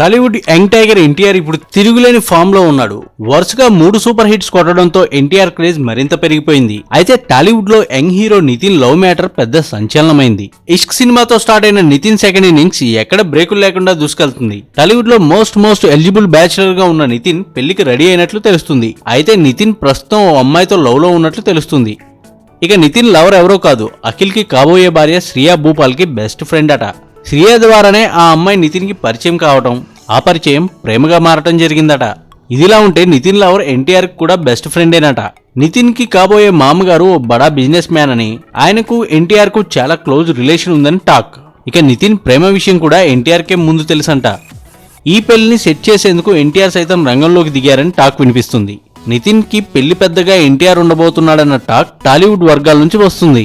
Tollywood young tiger NTR ఇప్పుడు తిరుగులేని ఫామ్లో ఉన్నాడు. వరుసగా మూడు సూపర్ హిట్స్ కొట్టడంతో ఎన్టీఆర్ క్రేజ్ మరింత పెరిగిపోయింది. అయితే టాలీవుడ్లో young hero Nithin love matter పెద్ద సంచలనమైంది. ఇష్క్ సినిమాతో స్టార్ట్ అయిన నితిన్ సెకండ్ ఇన్నింగ్స్ ఎక్కడ బ్రేకులు లేకుండా దూసుకెళ్తుంది. టాలీవుడ్లో మోస్ట్ మోస్ట్ ఎలిజిబుల్ బ్యాచులర్గా ఉన్న నితిన్ పెళ్ళికి రెడీ అయినట్లు తెలుస్తుంది. అయితే నితిన్ ప్రస్తుతం ఓ అమ్మాయితో లవ్లో ఉన్నట్లు తెలుస్తుంది. ఇక నితిన్ లవర్ ఎవరో కాదు అఖిల్కి కాబోయే భార్య శ్రియా భూపాల్కి బెస్ట్ ఫ్రెండ్ అట. శ్రియా ద్వారానే ఆ అమ్మాయి నితిన్కి పరిచయం కావటం ఆ పరిచయం ప్రేమగా మారటం జరిగిందట. ఇదిలా ఉంటే నితిన్ లవర్ ఎన్టీఆర్ కూడా బెస్ట్ ఫ్రెండేనట. నితిన్కి కాబోయే మామగారు ఓ బడా బిజినెస్ మ్యాన్ అని. ఆయనకు ఎన్టీఆర్కు చాలా క్లోజ్ రిలేషన్ ఉందని టాక్. ఇక నితిన్ ప్రేమ విషయం కూడా ఎన్టీఆర్ కే ముందు తెలుసంట. ఈ పెళ్ళిని సెట్ చేసేందుకు ఎన్టీఆర్ సైతం రంగంలోకి దిగారని టాక్ వినిపిస్తుంది. నితిన్కి పెళ్ళి పెద్దగా ఎన్టీఆర్ ఉండబోతున్నాడన్న టాక్ టాలీవుడ్ వర్గాల నుంచి వస్తుంది.